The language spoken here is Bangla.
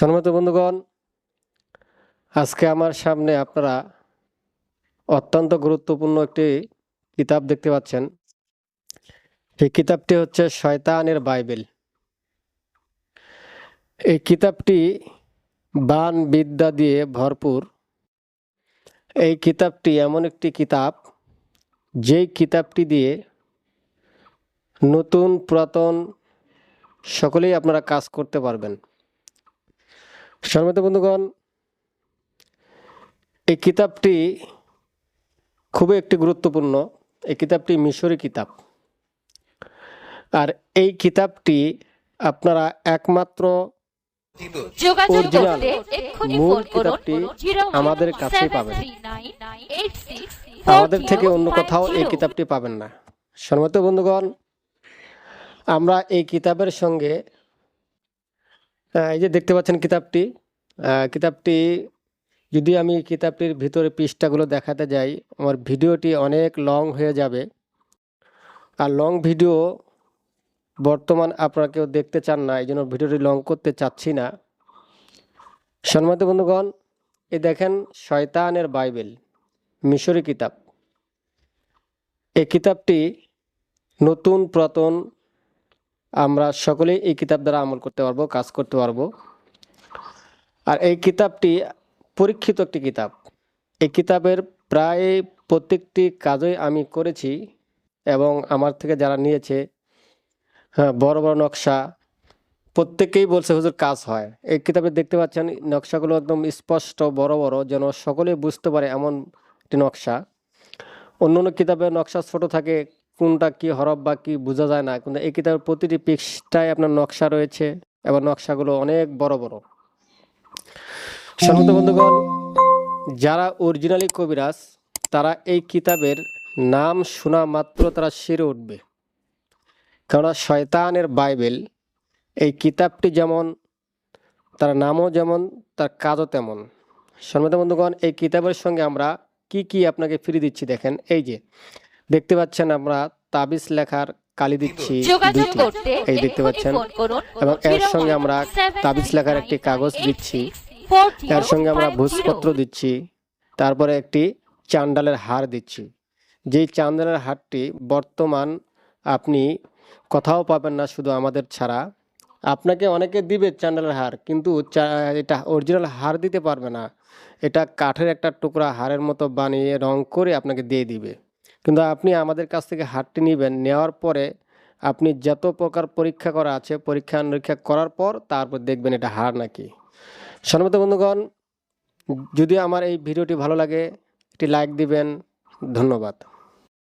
সম্মানিত বন্ধুগণ, আজকে আমার সামনে আপনারা অত্যন্ত গুরুত্বপূর্ণ একটি কিতাব দেখতে পাচ্ছেন। এই কিতাবটি হচ্ছে শয়তানের বাইবেল। এই কিতাবটি বান বিদ্যা দিয়ে ভরপুর। এই কিতাবটি এমন একটি কিতাব, যেই কিতাবটি দিয়ে নতুন পুরাতন সকলেই আপনারা কাজ করতে পারবেন। সম্মানিত বন্ধুগণ এই কিতাবটি খুবই একটি গুরুত্বপূর্ণ। এই কিতাবটি মিশরি কিতাব। আর এই কিতাবটি আপনারা একমাত্র মূল কিতাবটি আমাদের কাছে পাবেন। আমাদের থেকে অন্য কোথাও এই কিতাবটি পাবেন না। সম্মানিত বন্ধুগণ আমরা এই কিতাবের সঙ্গে এই যে দেখতে পাচ্ছেন কিতাবটি কিতাবটি, যদি আমি কিতাবটির ভিতরে পৃষ্ঠাগুলো দেখাতে যাই, আমার ভিডিওটি অনেক লং হয়ে যাবে। আর লং ভিডিও বর্তমান আপনারা কেউ দেখতে চান না, এই জন্য ভিডিওটি লং করতে চাচ্ছি না। সম্মানিত বন্ধুগণ এই দেখেন শয়তানের বাইবেল, মিশরি কিতাব। এই কিতাবটি নতুন পুরাতন আমরা সকলেই এই কিতাব দ্বারা আমল করতে পারব, কাজ করতে পারব। আর এই কিতাবটি পরীক্ষিত একটি কিতাব। এই কিতাবের প্রায় প্রত্যেকটি কাজই আমি করেছি এবং আমার থেকে যারা নিয়েছে হ্যাঁ বড় বড় নকশা, প্রত্যেকেই বলছে, হুজুর, কাজ হয়। এই কিতাবে দেখতে পাচ্ছেন, নকশাগুলো একদম স্পষ্ট, বড় বড়, যেন সকলে বুঝতে পারে এমন একটি নকশা। অন্য অন্য কিতাবের নকশা ছোট থাকে কোনটা কি হরফ বা কি বোঝা যায় না, কিন্তু এই কিতাবের প্রতিটি পৃষ্ঠায় আপনার নকশা রয়েছে এবং নকশাগুলো অনেক বড় বড়। সম্মত বন্ধুগণ, যারা অরিজিনালি কবিরাজ, তারা এই কিতাবের নাম শোনা মাত্র তারা সেরে উঠবে। কেননা শয়তানের বাইবেল, এই কিতাবটি যেমন, তার নামও যেমন, তার কাজও তেমন। সম্মত বন্ধুগণ, এই কিতাবের সঙ্গে আমরা কি কি আপনাকে ফ্রি দিচ্ছি দেখেন, এই যে দেখতে পাচ্ছেন আমরা তাবিজ লেখার কালি দিচ্ছি এই দেখতে পাচ্ছেন? এবং এর সঙ্গে আমরা তাবিজ লেখার একটি কাগজ দিচ্ছি। এর সঙ্গে আমরা ভোজপত্র দিচ্ছি। তারপরে একটি চান্ডালের হার দিচ্ছি। যেই চান্ডালের হারটি বর্তমান আপনি কোথাও পাবেন না শুধু আমাদের ছাড়া। আপনাকে অনেকে দিবে চান্ডালের হার কিন্তু এটা অরিজিনাল হার দিতে পারবে না। এটা কাঠের একটা টুকরা হারের মতো বানিয়ে রং করে আপনাকে দিয়ে দিবে। কিন্তু আপনি আমাদের কাছ থেকে হারটি নেবেন। নেওয়ার পরে আপনি যত প্রকার পরীক্ষা করা আছে, পরীক্ষা নিরীক্ষা করার পর তারপর দেখবেন এটা হার নাকি। সর্বত বন্ধুগণ, যদি আমার এই ভিডিওটি ভালো লাগে, একটি লাইক দিবেন। ধন্যবাদ।